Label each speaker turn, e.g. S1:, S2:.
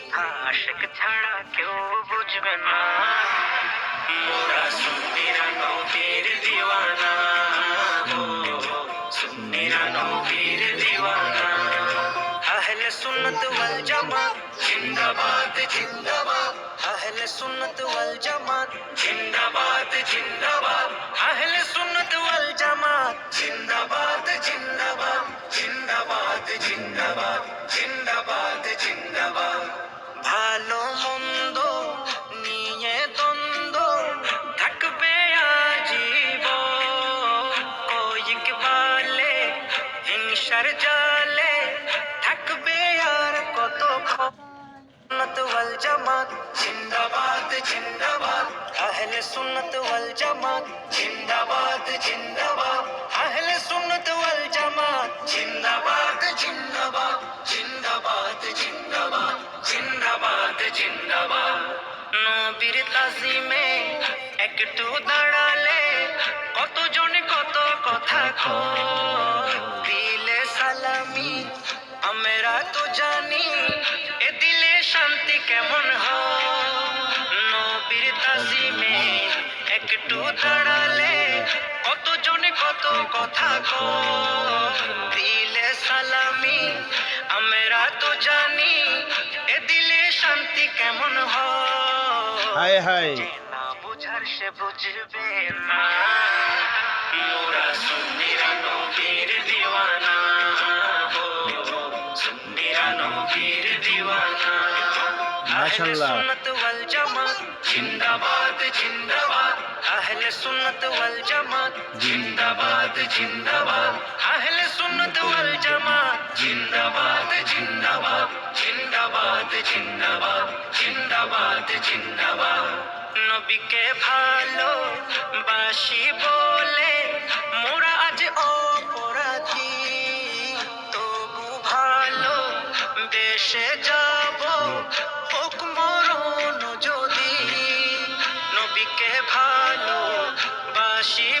S1: কথা আশেক ছাড়া কেউ বুঝবে না। মোরা সুন্নিরা নবীর দিওয়ানা। ও, সুন্নিরা নবীর দিওয়ানা। আহলে সুন্নত ওয়াল জামাত। জিন্দাবাদ জিন্দাবাদ। আহলে সুন্নত ওয়াল জামাত। জিন্দাবাদ জিন্দাবাদ। ভালো মন্দ নিয়ে দ্বন্দ্ব থাকবে আজীব কয়েক বালে, হিংসার জালে থাকবে আর কত সুন্নত ওয়াল জামাত। জিন্দাবাদ জিন্দাবাদ। আহলে সুন্নত ওয়াল জামাত। জিন্দাবাদ জিন্দাবাদ। জিন্দাবাদ জিন্দাবাদ। নবীর তাজিমে একটু দাঁড়ালে কতজন কত কথা দিলে সালামি, আমরা তো জানি এ দিলে শান্তি কেমন হয়। নবীর তাজিমে একটু দাঁড়ালে হয়
S2: হায়।
S1: না বুঝার সে বুঝবে না। মোরা সুন্নিরা নবীর দিওয়ানা। সুন্নিরা নবীর দিওয়ানা।
S2: মাশাআল্লাহ।
S1: ওয়াল জামাত। জিন্দাবাদ জিন্দাবাদ। আহলে সুন্নত ওয়াল জামাত। জিন্দাবাদ জিন্দাবাদ। আহলে সুন্নত ওয়াল জিন্দাবাদ নবীকে ভালো বাসি বলে মোরা আজ অপরাধী। তবু ভালো দেশে যাব, হোক মরণ যদি। নবীকে ভালো বাসি